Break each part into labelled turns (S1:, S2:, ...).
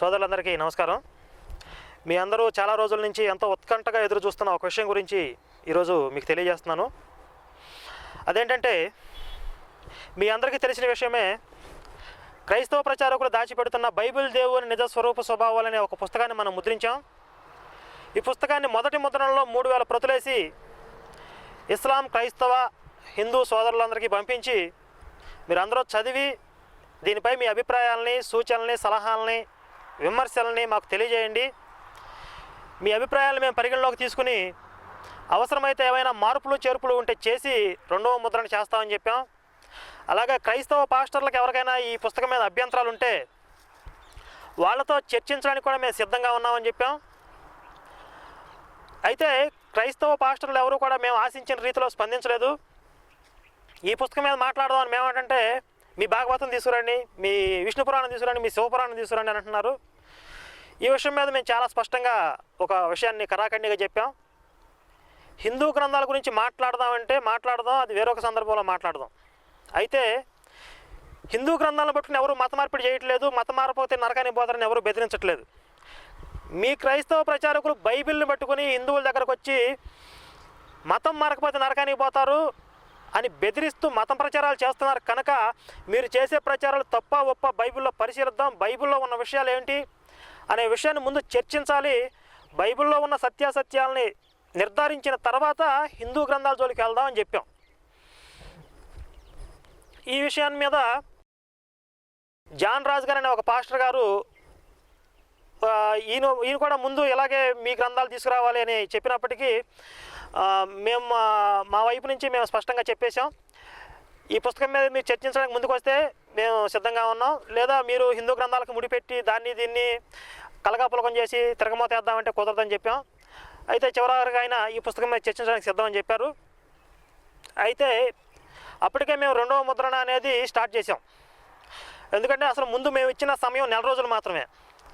S1: సోదరులందరికీ నమస్కారం. మీ అందరూ చాలా రోజుల నుంచి ఎంతో ఉత్కంఠగా ఎదురు చూస్తున్న ఒక విషయం గురించి ఈరోజు మీకు తెలియజేస్తున్నాను. అదేంటంటే మీ అందరికీ తెలిసిన విషయమే క్రైస్తవ ప్రచారకులు దాచిపెడుతున్న బైబిల్ దేవుని నిజ స్వరూప స్వభావాలనే ఒక పుస్తకాన్ని మనం ముద్రించాం. ఈ పుస్తకాన్ని మొదటి ముద్రణలో మూడు వేల ప్రతులేసి ఇస్లాం క్రైస్తవ హిందూ సోదరులందరికీ పంపించి మీరందరూ చదివి దీనిపై మీ అభిప్రాయాలని సూచనల్ని సలహాలని విమర్శలని మాకు తెలియజేయండి. మీ అభిప్రాయాలు మేము పరిగణలోకి తీసుకుని అవసరమైతే ఏమైనా మార్పులు చేర్పులు ఉంటే చేసి రెండవ ముద్రణ చేస్తామని చెప్పాం. అలాగే క్రైస్తవ పాస్టర్లకు ఎవరికైనా ఈ పుస్తకం మీద అభ్యంతరాలు ఉంటే వాళ్ళతో చర్చించడానికి కూడా మేము సిద్ధంగా ఉన్నామని చెప్పాం. అయితే క్రైస్తవ పాస్టర్లు ఎవరు కూడా మేము ఆశించిన రీతిలో స్పందించలేదు. ఈ పుస్తకం మీద మాట్లాడదామని మేమేంటంటే మీ భాగవతం తీసుకురండి మీ విష్ణు పురాణం తీసుకురండి మీ శివపురాణం తీసుకురండి అని అంటున్నారు. ఈ విషయం మీద మేము చాలా స్పష్టంగా ఒక విషయాన్ని కరాఖండిగా చెప్పాం. హిందూ గ్రంథాల గురించి మాట్లాడదామంటే మాట్లాడదాం అది వేరొక సందర్భంలో మాట్లాడదాం. అయితే హిందూ గ్రంథాలను పట్టుకుని ఎవరు మత మార్పిడి చేయట్లేదు మత మారిపోతే నరకానికి పోతారని ఎవరు బెదిరించట్లేదు. మీ క్రైస్తవ ప్రచారకులు బైబిల్ని పట్టుకుని హిందువుల దగ్గరకు వచ్చి మతం మారకపోతే నరకానికి పోతారు అని బెదిరిస్తూ మతం ప్రచారాలు చేస్తున్నారు. కనుక మీరు చేసే ప్రచారాలు తప్ప ఒప్ప బైబిల్లో పరిశీలిద్దాం. బైబిల్లో ఉన్న విషయాలు ఏంటి అనే విషయాన్ని ముందు చర్చించాలి. బైబిల్లో ఉన్న సత్యాసత్యాలని నిర్ధారించిన తర్వాత హిందూ గ్రంథాల జోలికి వెళ్దాం అని చెప్పాం. ఈ విషయాన్ని మీద జాన్ రాజు గారు అనే ఒక పాస్టర్ గారు ఈయన ఈయన కూడా ముందు ఇలాగే మీ గ్రంథాలు తీసుకురావాలి అని చెప్పినప్పటికీ మేము మా- మా వైపు నుంచి మేము స్పష్టంగా చెప్పేశాం. ఈ పుస్తకం మీద మీరు చర్చించడానికి ముందుకు వస్తే మేము సిద్ధంగా ఉన్నాం. లేదా మీరు హిందూ గ్రంథాలకు ముడిపెట్టి దాన్ని దీన్ని కలగాపులకం చేసి తిరగమోతేద్దామంటే కుదరదని చెప్పాం. అయితే చివరికి ఆయన ఈ పుస్తకం మీద చర్చించడానికి సిద్ధమని చెప్పారు. అయితే అప్పటికే మేము రెండవ ముద్రణ అనేది స్టార్ట్ చేసాం ఎందుకంటే అసలు ముందు మేము ఇచ్చిన సమయం నెల రోజులు మాత్రమే.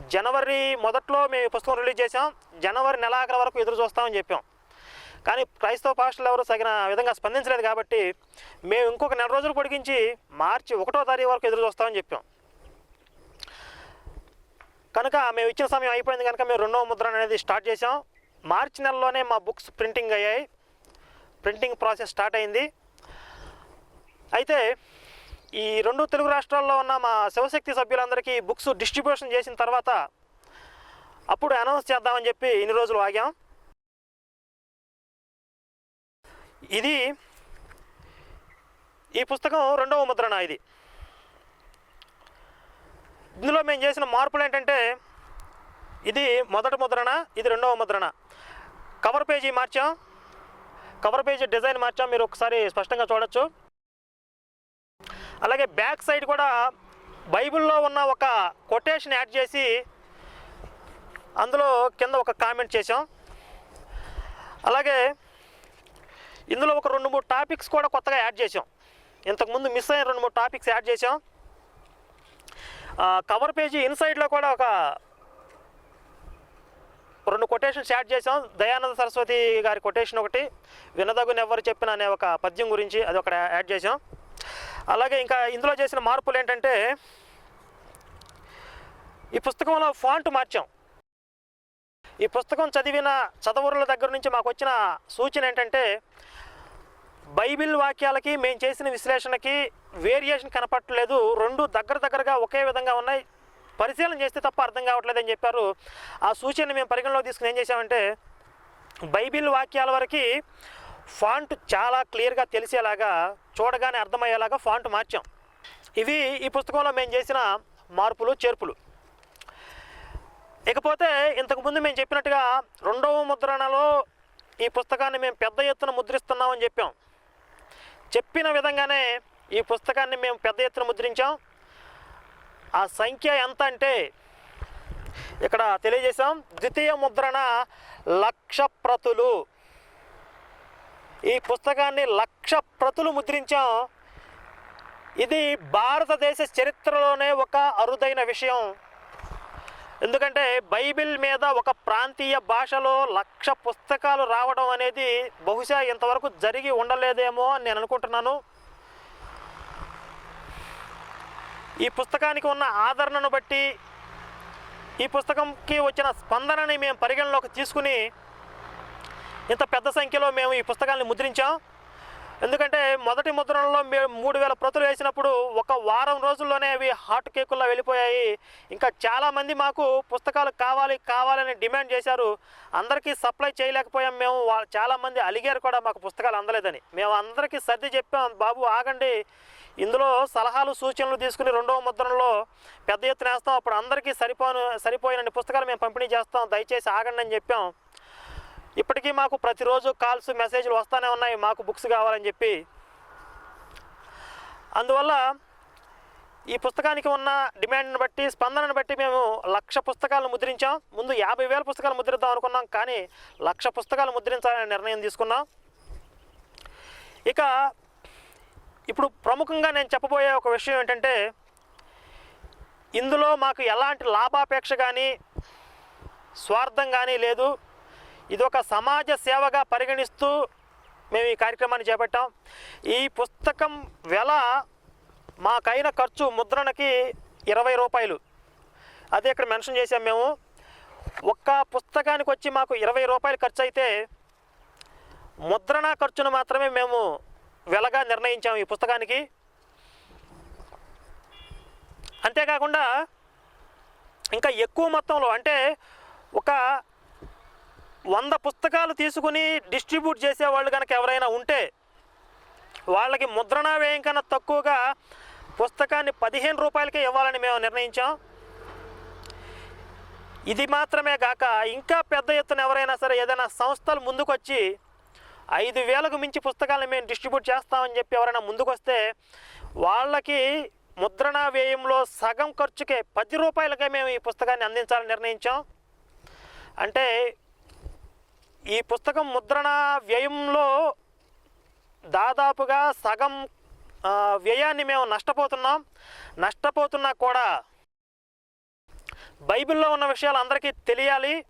S1: జనవరి మొదట్లో మేము ఈ పుస్తకం రిలీజ్ చేసాం జనవరి నెలాఖరు వరకు ఎదురు చూస్తామని చెప్పాం. కానీ క్రైస్తవ పాస్టర్లు ఎవరు తగిన విధంగా స్పందించలేదు కాబట్టి మేము ఇంకొక నెల రోజులు పొడిగించి మార్చి ఒకటో తారీఖు వరకు ఎదురు చూస్తామని చెప్పాం. కనుక మేము ఇచ్చిన సమయం అయిపోయింది కనుక మేము రెండవ ముద్రణ అనేది స్టార్ట్ చేసాం మార్చి నెలలోనే మా బుక్స్ ప్రింటింగ్ అయ్యాయి. ప్రింటింగ్ ప్రాసెస్ స్టార్ట్ అయింది. అయితే ఈ రెండు తెలుగు రాష్ట్రాల్లో ఉన్న మా శివశక్తి సభ్యులందరికీ బుక్స్ డిస్ట్రిబ్యూషన్ చేసిన తర్వాత అప్పుడు అనౌన్స్ చేద్దామని చెప్పి ఇన్ని రోజులు ఆగాం. ఇది ఈ పుస్తకం రెండవ ముద్రణ ఇది. ఇందులో మేము చేసిన మార్పులు ఏంటంటే ఇది మొదటి ముద్రణ ఇది రెండవ ముద్రణ. కవర్ పేజీ మార్చాం. కవర్ పేజీ డిజైన్ మార్చాం. మీరు ఒకసారి స్పష్టంగా చూడొచ్చు. అలాగే బ్యాక్ సైడ్ కూడా బైబిల్లో ఉన్న ఒక కొటేషన్ యాడ్ చేసి అందులో కింద ఒక కామెంట్ చేసాం అలాగే ఇందులో ఒక రెండు మూడు టాపిక్స్ కూడా కొత్తగా యాడ్ చేసాం ఇంతకుముందు మిస్ అయిన రెండు మూడు టాపిక్స్ యాడ్ చేసాం కవర్ పేజీ ఇన్సైడ్లో కూడా ఒక రెండు కొటేషన్స్ యాడ్ చేసాం దయానంద సరస్వతి గారి కొటేషన్ ఒకటి వినదగుని ఎవరు చెప్పిన అనే ఒక పద్యం గురించి అది ఒకటి యాడ్ చేసాం అలాగే ఇంకా ఇందులో చేసిన మార్పులు ఏంటంటే ఈ పుస్తకంలో ఫాంట్ మార్చాం. ఈ పుస్తకం చదివిన చదవరుల దగ్గర నుంచి మాకు వచ్చిన సూచన ఏంటంటే బైబిల్ వాక్యాలకి మేము చేసిన విశ్లేషణకి వేరియేషన్ కనపట్టలేదు. రెండు దగ్గర దగ్గరగా ఒకే విధంగా ఉన్నాయి. పరిశీలన చేస్తే తప్ప అర్థం కావట్లేదని చెప్పారు. ఆ సూచనని మేము పరిగణలోకి తీసుకుని ఏం చేసామంటే బైబిల్ వాక్యాల వరకు ఫాంట్ చాలా క్లియర్గా తెలిసేలాగా చూడగానే అర్థమయ్యేలాగా ఫాంట్ మార్చాం. ఇవి ఈ పుస్తకంలో మేము చేసిన మార్పులు చేర్పులు. ఇకపోతే ఇంతకుముందు మేము చెప్పినట్టుగా రెండవ ముద్రణలో ఈ పుస్తకాన్ని మేము పెద్ద ఎత్తున ముద్రిస్తున్నామని చెప్పాం. చెప్పిన విధంగానే ఈ పుస్తకాన్ని మేము పెద్ద ఎత్తున ముద్రించాం. ఆ సంఖ్య ఎంత అంటే ఇక్కడ తెలియజేశాం. ద్వితీయ ముద్రణ లక్ష ప్రతులు. ఈ పుస్తకాన్ని లక్ష ప్రతులు ముద్రించాం. ఇది భారతదేశ చరిత్రలోనే ఒక అరుదైన విషయం. ఎందుకంటే బైబిల్ మీద ఒక ప్రాంతీయ భాషలో లక్ష పుస్తకాలు రావడం అనేది బహుశా ఇంతవరకు జరిగి ఉండలేదేమో అని నేను అనుకుంటున్నాను. ఈ పుస్తకానికి ఉన్న ఆదరణను బట్టి ఈ పుస్తకంకి వచ్చిన స్పందనని మేము పరిగణలోకి తీసుకుని ఇంత పెద్ద సంఖ్యలో మేము ఈ పుస్తకాన్ని ముద్రించాం. ఎందుకంటే మొదటి ముద్రణలో మేము మూడు వేల ప్రతులు వేసినప్పుడు ఒక వారం రోజుల్లోనే అవి హాట్ కేకుల్లో వెళ్ళిపోయాయి. ఇంకా చాలామంది మాకు పుస్తకాలు కావాలి కావాలని డిమాండ్ చేశారు. అందరికీ సప్లై చేయలేకపోయాం మేము. చాలామంది అలిగారు కూడా మాకు పుస్తకాలు అందలేదని. మేము అందరికీ సర్ది చెప్పాం బాబు ఆగండి. ఇందులో సలహాలు సూచనలు తీసుకుని రెండవ ముద్రణలో పెద్ద ఎత్తున వేస్తాం. అప్పుడు అందరికీ సరిపోను సరిపోయినన్ని పుస్తకాలు మేము పంపిణీ చేస్తాం. దయచేసి ఆగండి అని చెప్పాం. ఇప్పటికీ మాకు ప్రతిరోజు కాల్స్ మెసేజ్లు వస్తూనే ఉన్నాయి. మాకు బుక్స్ కావాలని చెప్పి. అందువల్ల ఈ పుస్తకానికి ఉన్న డిమాండ్ని బట్టి స్పందనను బట్టి మేము లక్ష పుస్తకాలు ముద్రించాం. ముందు యాభై వేల పుస్తకాలు ముద్రిద్దాం అనుకున్నాం. కానీ లక్ష పుస్తకాలు ముద్రించాలనే నిర్ణయం తీసుకున్నాం. ఇక ఇప్పుడు ప్రముఖంగా నేను చెప్పబోయే ఒక విషయం ఏంటంటే ఇందులో మాకు ఎలాంటి లాభాపేక్ష కానీ స్వార్థం కానీ లేదు. ఇది ఒక సమాజ సేవగా పరిగణిస్తూ మేము ఈ కార్యక్రమాన్ని చేపట్టాం. ఈ పుస్తకం వెల మాకైన ఖర్చు ముద్రణకి ఇరవై రూపాయలు. అదే ఇక్కడ మెన్షన్ చేసాం మేము. ఒక్క పుస్తకానికి వచ్చి మాకు ఇరవై రూపాయలు ఖర్చు అయితే ముద్రణ ఖర్చును మాత్రమే మేము వెలగా నిర్ణయించాము ఈ పుస్తకానికి. అంతేకాకుండా ఇంకా ఎక్కువ మొత్తంలో అంటే ఒక వంద పుస్తకాలు తీసుకుని డిస్ట్రిబ్యూట్ చేసే వాళ్ళు కనుక ఎవరైనా ఉంటే వాళ్ళకి ముద్రణ వ్యయం కన్నా తక్కువగా పుస్తకాన్ని పదిహేను రూపాయలకే ఇవ్వాలని మేము నిర్ణయించాం. ఇది మాత్రమే కాక ఇంకా పెద్ద ఎత్తున ఎవరైనా సరే ఏదైనా సంస్థలు ముందుకొచ్చి ఐదు వేలకు మించి పుస్తకాలను మేము డిస్ట్రిబ్యూట్ చేస్తామని చెప్పి ఎవరైనా ముందుకొస్తే వాళ్ళకి ముద్రణ వ్యయంలో సగం ఖర్చుకే పది రూపాయలకే మేము ఈ పుస్తకాన్ని అందించాలని నిర్ణయించాం. అంటే ఈ పుస్తకం ముద్రణ వ్యయంలో దాదాపుగా సగం వ్యయాన్ని మేము నష్టపోతున్నాం. నష్టపోతున్నా కూడా బైబిల్లో ఉన్న విషయాలు అందరికీ తెలియాలి.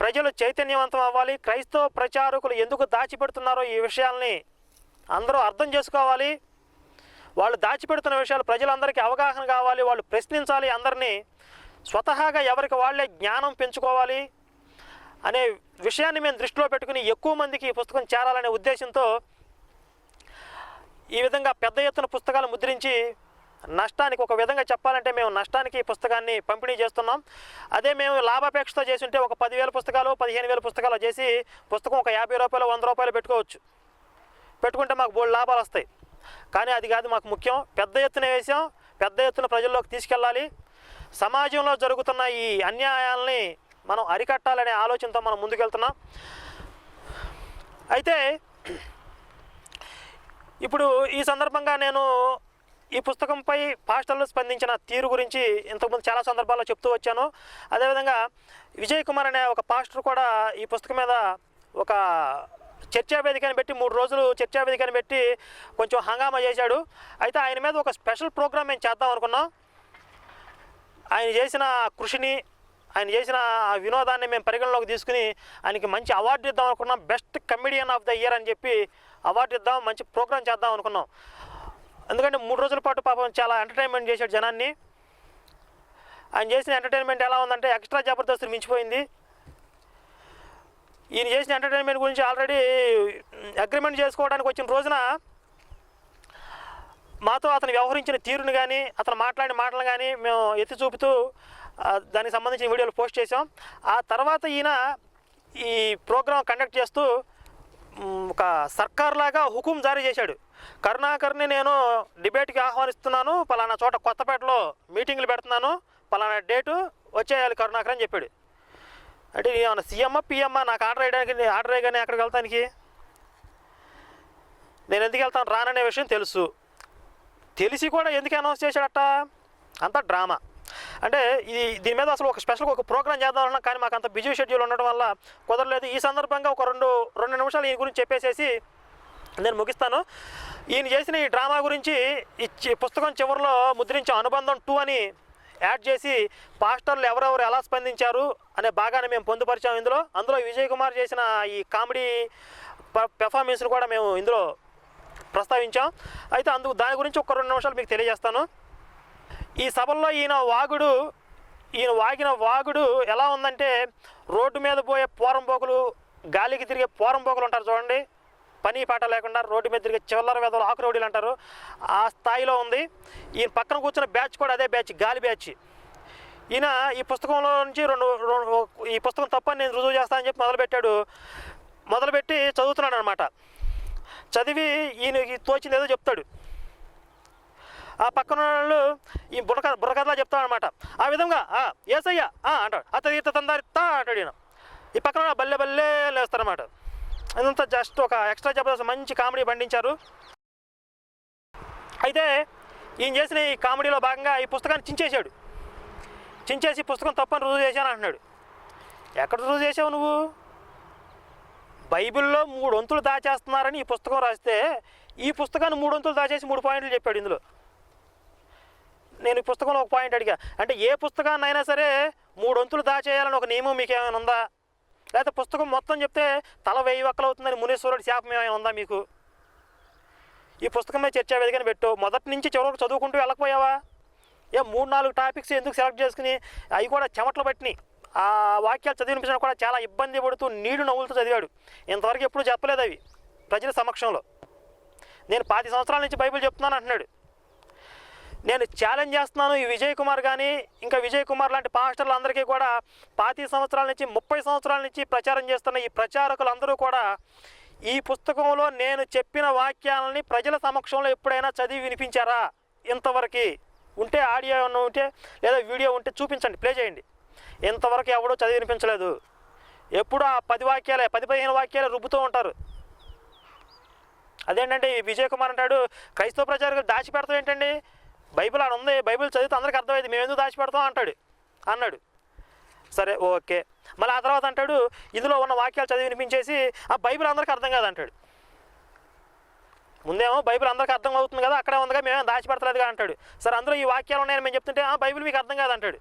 S1: ప్రజలు చైతన్యవంతం అవ్వాలి. క్రైస్తవ ప్రచారకులు ఎందుకు దాచిపెడుతున్నారో ఈ విషయాల్ని అందరూ అర్థం చేసుకోవాలి. వాళ్ళు దాచిపెడుతున్న విషయాలు ప్రజలందరికీ అవగాహన కావాలి. వాళ్ళు ప్రశ్నించాలి. అందరినీ స్వతహాగా ఎవరికి వాళ్ళే జ్ఞానం పెంచుకోవాలి. అనే విషయాన్ని మేము దృష్టిలో పెట్టుకుని ఎక్కువ మందికి ఈ పుస్తకం చేరాలనే ఉద్దేశంతో ఈ విధంగా పెద్ద ఎత్తున పుస్తకాలు ముద్రించి నష్టానికి ఒక విధంగా చెప్పాలంటే మేము నష్టానికి పుస్తకాన్ని పంపిణీ చేస్తున్నాం. అదే మేము లాభాపేక్షతో చేసి ఉంటే ఒక పదివేల పుస్తకాలు పదిహేను వేల పుస్తకాలు చేసి పుస్తకం ఒక యాభై రూపాయలు వంద రూపాయలు పెట్టుకోవచ్చు. పెట్టుకుంటే మాకు బోల్డ్ లాభాలు వస్తాయి. కానీ అది కాదు మాకు ముఖ్యం. పెద్ద ఎత్తున వేసాం. పెద్ద ఎత్తున ప్రజల్లోకి తీసుకెళ్ళాలి. సమాజంలో జరుగుతున్న ఈ అన్యాయాలని మనం అరికట్టాలనే ఆలోచనతో మనం ముందుకెళ్తున్నాం. అయితే ఇప్పుడు ఈ సందర్భంగా నేను ఈ పుస్తకంపై పాస్టర్లు స్పందించిన తీరు గురించి ఇంతకుముందు చాలా సందర్భాల్లో చెప్తూ వచ్చాను. అదేవిధంగా విజయ్ కుమార్ అనే ఒక పాస్టర్ కూడా ఈ పుస్తకం మీద ఒక చర్చా వేదికని పెట్టి మూడు రోజులు చర్చా వేదికని పెట్టి కొంచెం హంగామా చేశాడు. అయితే ఆయన మీద ఒక స్పెషల్ ప్రోగ్రామ్ మేము చేద్దాం అనుకున్నాం. ఆయన చేసిన కృషిని ఆయన చేసిన ఆ వినోదాన్ని మేము పరిగణలోకి తీసుకుని ఆయనకి మంచి అవార్డు ఇద్దాం అనుకున్నాం. Best comedian of the year అని చెప్పి అవార్డు ఇద్దాం మంచి ప్రోగ్రాం చేద్దాం అనుకున్నాం. ఎందుకంటే మూడు రోజుల పాటు పాపం చాలా ఎంటర్టైన్మెంట్ చేశాడు జనాన్ని. ఆయన చేసిన ఎంటర్టైన్మెంట్ ఎలా ఉందంటే ఎక్స్ట్రా జబర్దస్త్ మించిపోయింది. ఈయన చేసిన ఎంటర్టైన్మెంట్ గురించి ఆల్రెడీ అగ్రిమెంట్ చేసుకోవడానికి వచ్చిన రోజున మాతో అతను వ్యవహరించిన తీరుని కానీ అతను మాట్లాడిన మాటలు కానీ మేము ఎత్తి చూపుతూ దానికి సంబంధించిన వీడియోలు పోస్ట్ చేసాం ఆ తర్వాత ఈయన ఈ ప్రోగ్రాం కండక్ట్ చేస్తూ ఒక సర్కార్ లాగా హుకుం జారీ చేశాడు. కరుణాకర్ని నేను డిబేట్కి ఆహ్వానిస్తున్నాను. పలానా చోట కొత్తపేటలో మీటింగ్లు పెడుతున్నాను. పలానా డేటు వచ్చేయాలి కరుణాకర్ అని చెప్పాడు. అంటే ఏమన్నా సీఎమ్మా పిఎమ్మా నాకు ఆర్డర్ వేయడానికి ఆర్డర్ వేయగానే అక్కడికి వెళ్తానికి? నేను ఎందుకు వెళ్తాను? రాననే విషయం తెలుసు. తెలిసి కూడా ఎందుకు అనౌన్స్ చేశాడట? అంతా డ్రామా. అంటే ఇది దీని మీద అసలు ఒక స్పెషల్గా ఒక ప్రోగ్రామ్ చేద్దామన్నా కానీ మాకు అంత బిజీ షెడ్యూల్ ఉండడం వల్ల కుదరలేదు. ఈ సందర్భంగా ఒక రెండు రెండు నిమిషాలు ఈయన గురించి చెప్పేసేసి నేను ముగిస్తాను. ఈయన చేసిన ఈ డ్రామా గురించి ఇచ్చి పుస్తకం చివరిలో ముద్రించే అనుబంధం టూ అని యాడ్ చేసి పాస్టర్లు ఎవరెవరు ఎలా స్పందించారు అనే భాగాన్ని మేము పొందుపరిచాం ఇందులో. అందులో విజయ్ కుమార్ చేసిన ఈ కామెడీ పెర్ఫార్మెన్స్ను కూడా మేము ఇందులో ప్రస్తావించాం. అయితే అందుకు దాని గురించి ఒక రెండు నిమిషాలు మీకు తెలియజేస్తాను. ఈ సభల్లో ఈయన వాగుడు ఈయన వాగిన వాగుడు ఎలా ఉందంటే రోడ్డు మీద పోయే పోరంబోకులు గాలికి తిరిగే పోరంబోకులు ఉంటారు చూడండి. పని పాట లేకుండా రోడ్డు మీద తిరిగే చిల్లర వెదలు ఆకురౌడీలు అంటారు. ఆ స్థాయిలో ఉంది. ఈయన పక్కన కూర్చున్న బ్యాచ్ కూడా అదే బ్యాచ్ గాలి బ్యాచ్. ఈయన ఈ పుస్తకంలో నుంచి రెండు రెండు ఈ పుస్తకం తప్పని నేను రుజువు చేస్తానని చెప్పి మొదలుపెట్టాడు. మొదలుపెట్టి చదువుతున్నాడు అనమాట చదివి ఈయనకి తోచింది ఏదో చెప్తాడు. ఆ పక్కన వాళ్ళు ఈ బుర్రక బుర్రకథలా చెప్తాడు అనమాట ఆ విధంగా "ఆ, ఏసయ్యా ఆ" అంటాడు అత ఈత తందారి అంటాడు ఈయన. ఈ పక్కన వాళ్ళు బల్లె బల్లే లేస్తారన్నమాట. అదంతా జస్ట్ ఒక ఎక్స్ట్రా జబర్దస్త్ మంచి కామెడీ పండించారు. అయితే ఈయన చేసిన ఈ కామెడీలో భాగంగా ఈ పుస్తకాన్ని చించేశాడు. చించేసి ఈ పుస్తకం తప్పని రుజువు చేశాను అంటున్నాడు. ఎక్కడ రుజువు చేసావు నువ్వు? బైబిల్లో మూడు వంతులు దాచేస్తున్నారని ఈ పుస్తకం రాస్తే ఈ పుస్తకాన్ని మూడు వంతులు దాచేసి మూడు పాయింట్లు చెప్పాడు ఇందులో. నేను ఈ పుస్తకంలో ఒక పాయింట్ అడిగా. అంటే ఏ పుస్తకాన్ని అయినా సరే మూడు వంతులు దాచేయాలని ఒక నియమం మీకు ఏమైనా ఉందా? లేకపోతే పుస్తకం మొత్తం చెప్తే తల వెయ్యి వక్కలు అవుతుందని మునీశ్వరుడు శాపం ఏమైనా ఉందా మీకు? ఈ పుస్తకం మీద చర్చా వేదికని పెట్టు. మొదటి నుంచి చివరికి చదువుకుంటూ వెళ్ళకపోయావా? ఏ మూడు నాలుగు టాపిక్స్ ఎందుకు సెలెక్ట్ చేసుకుని అవి కూడా చెమటలు పట్టినాయి ఆ వాక్యాలు చదివినిపించడం కూడా చాలా ఇబ్బంది పడుతూ నీడు నవ్వులతో చదివాడు. ఇంతవరకు ఎప్పుడు చెప్పలేదు అవి ప్రజల సమక్షంలో. నేను పాతి సంవత్సరాల నుంచి బైబిల్ చెప్తున్నాను అంటున్నాడు. నేను ఛాలెంజ్ చేస్తున్నాను ఈ విజయ్ కుమార్ కానీ ఇంకా విజయ్ కుమార్ లాంటి పాస్టర్లు అందరికీ కూడా పాతి సంవత్సరాల నుంచి ముప్పై సంవత్సరాల నుంచి ప్రచారం చేస్తున్న ఈ ప్రచారకులందరూ కూడా ఈ పుస్తకంలో నేను చెప్పిన వాక్యాలని ప్రజల సమక్షంలో ఎప్పుడైనా చదివి వినిపించారా? ఇంతవరకు ఉంటే ఆడియో ఏమన్నా ఉంటే లేదా వీడియో ఉంటే చూపించండి ప్లే చేయండి. ఇంతవరకు ఎవడూ చదివి వినిపించలేదు. ఎప్పుడు ఆ పది వాక్యాలే పది పదిహేను వాక్యాలే రుబ్బుతూ ఉంటారు. అదేంటంటే ఈ విజయ్ కుమార్ అంటాడు క్రైస్తవ ప్రచారకులు దాచిపెడతాం ఏంటండి? బైబిల్ అని ఉంది బైబిల్ చదివితే అందరికీ అర్థమైంది మేము ఎందుకు దాచిపెడతాం అంటాడు. అన్నాడు. సరే ఓకే. మళ్ళీ ఆ తర్వాత అంటాడు ఇందులో ఉన్న వాక్యాలు చదివి వినిపించేసి ఆ బైబిల్ అందరికీ అర్థం కాదంటాడు. ముందేమో బైబిల్ అందరికీ అర్థం అవుతుంది కదా అక్కడే ఉందిగా మేమేం దాచిపెడతలేదుగా అంటాడు. సరే అందులో ఈ వాక్యాలు ఉన్నాయని మేము చెప్తుంటే ఆ బైబిల్ మీకు అర్థం కాదంటాడు.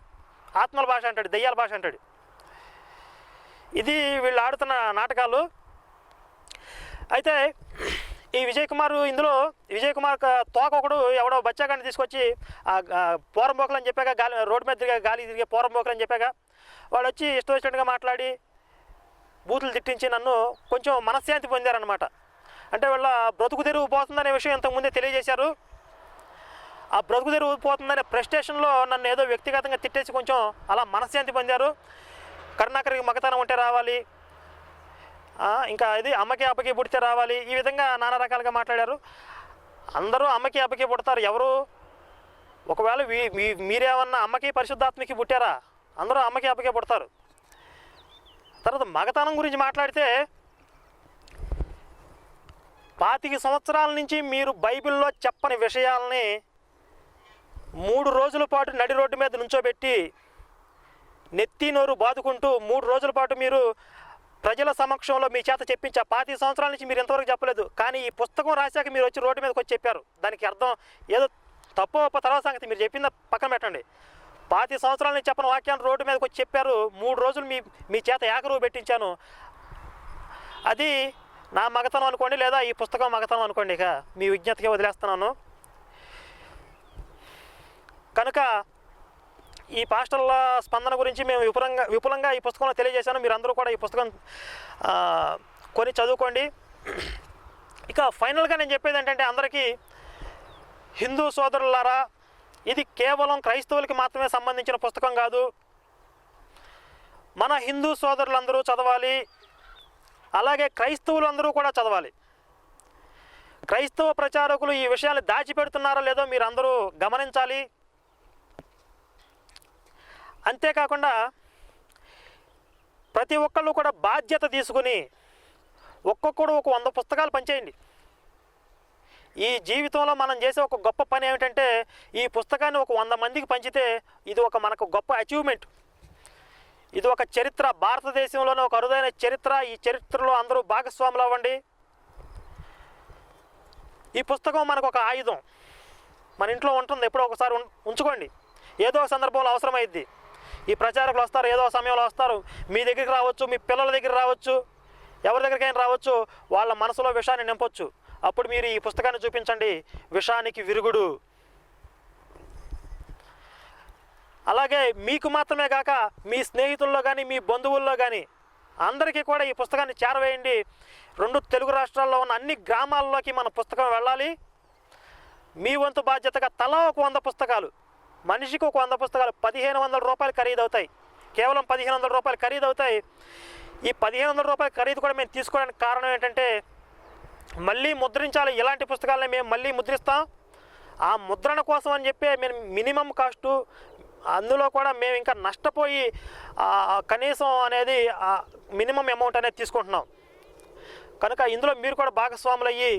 S1: ఆత్మల భాష అంటాడు దెయ్యాల భాష అంటాడు. ఇది వీళ్ళు ఆడుతున్న నాటకాలు. అయితే ఈ విజయ్ కుమార్ ఇందులో విజయ్ కుమార్ తోక ఒకడు ఎవడో బచ్చాగాన్ని తీసుకొచ్చి ఆ పోరంబోకలు అని చెప్పాక గాలి రోడ్డు మీద తిరిగా గాలి తిరిగే పోరంబోకలు అని చెప్పాక వాడు వచ్చి ఇష్టం వచ్చినట్టుగా మాట్లాడి బూతులు తిట్టించి నన్ను కొంచెం మనశ్శాంతి పొందారనమాట అంటే వీళ్ళ బ్రతుకు తెరువు పోతుందనే విషయం ఇంతకుముందే తెలియజేశారు. ఆ బ్రతుకు తెరువు పోతుందనే ప్రెస్టేషన్లో నన్ను ఏదో వ్యక్తిగతంగా తిట్టేసి కొంచెం అలా మనశ్శాంతి పొందారు. కరుణాకరికి మగతనం ఉంటే రావాలి. ఇంకా ఇది అమ్మకి అప్పకి పుడితే రావాలి. ఈ విధంగా నానా రకాలుగా మాట్లాడారు. అందరూ అమ్మకి అప్పకి పుడతారు. ఎవరు? ఒకవేళ వీ- మీ- మీరేమన్నా అమ్మకి పరిశుద్ధాత్మకి పుట్టారా? అందరూ అమ్మకి అప్పకి పుడతారు. తర్వాత మగతనం గురించి మాట్లాడితే పాతిక సంవత్సరాల నుంచి మీరు బైబిల్లో చెప్పని విషయాలని మూడు రోజుల పాటు నడి రోడ్డు మీద నుంచోబెట్టి నెత్తి నోరు బాదుకుంటూ మూడు రోజుల పాటు మీరు ప్రజల సమక్షంలో మీ చేత చెప్పించా పాతి సంవత్సరాల నుంచి మీరు ఇంతవరకు చెప్పలేదు. కానీ ఈ పుస్తకం రాశాక మీరు వచ్చి రోడ్డు మీదకి వచ్చి చెప్పారు. దానికి అర్థం ఏదో తప్పు ఒప్ప తర్వాత సంగతి మీరు చెప్పింది పక్కన పెట్టండి. పాతి సంవత్సరాల నుంచి చెప్పిన వాక్యాన్ని రోడ్డు మీదకి వచ్చి చెప్పారు. మూడు రోజులు మీ మీ చేత ఏకరువు పెట్టించాను. అది నా మగతనం అనుకోండి లేదా ఈ పుస్తకం మగతనం అనుకోండి ఇక మీ విజ్ఞతగా వదిలేస్తున్నాను. కనుక ఈ పాస్టర్ల స్పందన గురించి మేము విపులంగా విపులంగా ఈ పుస్తకంలో తెలియజేశాను. మీరు అందరూ కూడా ఈ పుస్తకం కొని చదువుకోండి. ఇక ఫైనల్గా నేను చెప్పేది ఏంటంటే అందరికీ హిందూ సోదరులారా ఇది కేవలం క్రైస్తవులకి మాత్రమే సంబంధించిన పుస్తకం కాదు. మన హిందూ సోదరులందరూ చదవాలి. అలాగే క్రైస్తవులు అందరూ కూడా చదవాలి. క్రైస్తవ ప్రచారకులు ఈ విషయాన్ని దాచిపెడుతున్నారో లేదో మీరు అందరూ గమనించాలి. అంతేకాకుండా ప్రతి ఒక్కళ్ళు కూడా బాధ్యత తీసుకుని ఒక్కొక్కడు ఒక వంద పుస్తకాలు పనిచేయండి ఈ జీవితంలో మనం చేసే ఒక గొప్ప పని ఏమిటంటే ఈ పుస్తకాన్ని ఒక వంద మందికి పంచితే ఇది ఒక మనకు గొప్ప అచీవ్మెంట్ ఇది ఒక చరిత్ర. భారతదేశంలోనే ఒక అరుదైన చరిత్ర. ఈ చరిత్రలో అందరూ భాగస్వాములు అవ్వండి. ఈ పుస్తకం మనకు ఒక ఆయుధం. మన ఇంట్లో ఉంటుంది. ఎప్పుడో ఒకసారి ఉం- ఉంచుకోండి. ఏదో ఒక సందర్భంలో అవసరమైద్ది. ఈ ప్రచారకులు వస్తారు ఏదో సమయంలో వస్తారు. మీ దగ్గరికి రావచ్చు మీ పిల్లల దగ్గర రావచ్చు ఎవరి దగ్గరికైనా రావచ్చు వాళ్ళ మనసులో విషాన్ని నింపొచ్చు. అప్పుడు మీరు ఈ పుస్తకాన్ని చూపించండి. విషానికి విరుగుడు. అలాగే మీకు మాత్రమే కాక మీ స్నేహితుల్లో కానీ మీ బంధువుల్లో కానీ అందరికీ కూడా ఈ పుస్తకాన్ని చేరవేయండి. రెండు తెలుగు రాష్ట్రాల్లో ఉన్న అన్ని గ్రామాల్లోకి మన పుస్తకం వెళ్ళాలి. మీ వంతు బాధ్యతగా తలా ఒక వంద పుస్తకాలు మనిషికి ఒక వంద పుస్తకాలు పదిహేను వందల రూపాయలు ఖరీదు అవుతాయి. కేవలం పదిహేను వందల రూపాయలు ఖరీదు అవుతాయి. ఈ పదిహేను వందల రూపాయల ఖరీదు కూడా మేము తీసుకోవడానికి కారణం ఏంటంటే మళ్ళీ ముద్రించాలి. ఇలాంటి పుస్తకాలని మేము మళ్ళీ ముద్రిస్తాం. ఆ ముద్రణ కోసం అని చెప్పి మేము మినిమం కాస్టు అందులో కూడా మేము ఇంకా నష్టపోయి కనీసం అనేది మినిమం అమౌంట్ అనేది తీసుకుంటున్నాం. కనుక ఇందులో మీరు కూడా భాగస్వాములు అయ్యి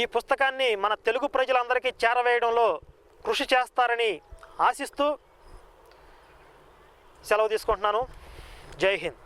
S1: ఈ పుస్తకాన్ని మన తెలుగు ప్రజలందరికీ చేరవేయడంలో కృషి చేస్తారని ఆశిస్తూ సెలవు తీసుకుంటున్నాను. జై హింద్.